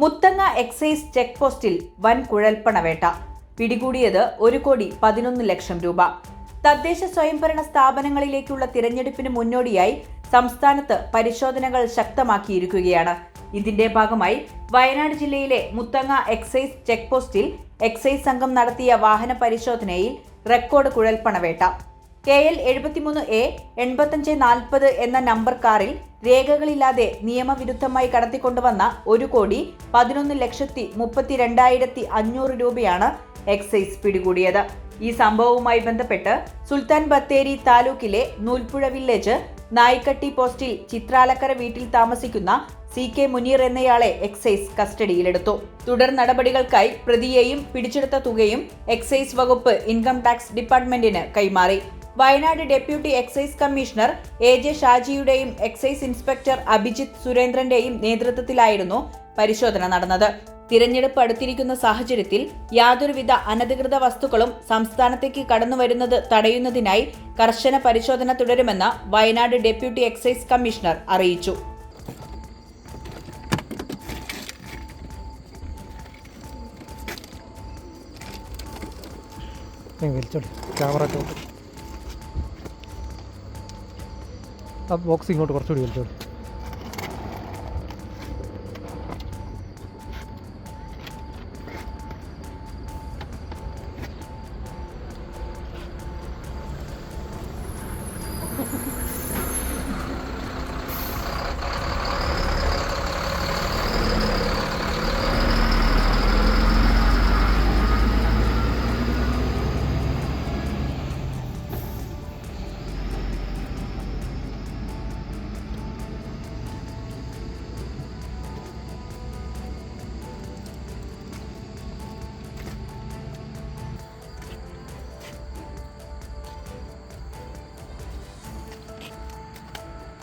Muthanga excise check പോസ്റ്റിൽ വൻ കുഴൽപ്പണവേട്ട പിടികൂടിയത് ഒരു കോടി പതിനൊന്ന് ലക്ഷം രൂപ. തദ്ദേശ സ്വയംഭരണ സ്ഥാപനങ്ങളിലേക്കുള്ള തിരഞ്ഞെടുപ്പിന് മുന്നോടിയായി സംസ്ഥാനത്ത് പരിശോധനകൾ ശക്തമാക്കിയിരിക്കുകയാണ്. ഇതിന്റെ ഭാഗമായി വയനാട് ജില്ലയിലെ മുത്തങ്ങ എക്സൈസ് ചെക്ക് പോസ്റ്റിൽ എക്സൈസ് സംഘം നടത്തിയ വാഹന പരിശോധനയിൽ റെക്കോർഡ് കുഴൽപ്പണവേട്ട കെ എൽ എഴുപത്തിമൂന്ന് എ എൺപത്തഞ്ച് നാൽപ്പത് എന്ന നമ്പർ കാറിൽ രേഖകളില്ലാതെ നിയമവിരുദ്ധമായി കടത്തിക്കൊണ്ടുവന്ന ഒരു കോടി പതിനൊന്ന് ലക്ഷത്തി മുപ്പത്തിരണ്ടായിരത്തി അഞ്ഞൂറ് രൂപയാണ് എക്സൈസ് പിടികൂടിയത്. ഈ സംഭവവുമായി ബന്ധപ്പെട്ട് സുൽത്താൻ ബത്തേരി താലൂക്കിലെ നൂൽപ്പുഴ വില്ലേജ് നായിക്കട്ടി പോസ്റ്റിൽ ചിത്രാലക്കര വീട്ടിൽ താമസിക്കുന്ന സി കെ മുനീർ എന്നയാളെ എക്സൈസ് കസ്റ്റഡിയിലെടുത്തു. തുടർ നടപടികൾക്കായി പ്രതിയെയും പിടിച്ചെടുത്ത തുകയും എക്സൈസ് വകുപ്പ് ഇൻകം ടാക്സ് ഡിപ്പാർട്ട്മെന്റിന് കൈമാറി. Wayanad deputy excise commissioner A J ഷാജിയുടെയും excise inspector Abhijith സുരേന്ദ്രന്റെയും നേതൃത്വത്തിലായിരുന്നു പരിശോധന നടന്നത്. തിരഞ്ഞെടുപ്പ് അടുത്തിരിക്കുന്ന സാഹചര്യത്തിൽ യാതൊരുവിധ അനധികൃത വസ്തുക്കളും സംസ്ഥാനത്തേക്ക് കടന്നുവരുന്നത് തടയുന്നതിനായി കർശന പരിശോധന തുടരുമെന്ന് വയനാട് ഡെപ്യൂട്ടി എക്സൈസ് കമ്മീഷണർ അറിയിച്ചു. ക്യാമറ ആ ബോക്സ് ഇങ്ങോട്ട് കുറച്ചുകൂടി വലിച്ചോട്ടെ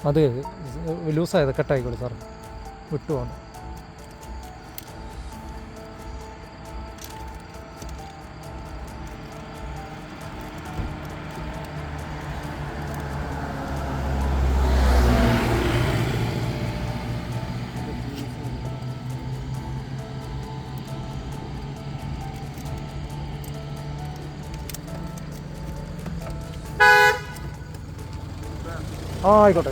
അത് ലൂസായത് കട്ടായിക്കോളൂ സാർ വിട്ടുപോകണം ആയിക്കോട്ടെ.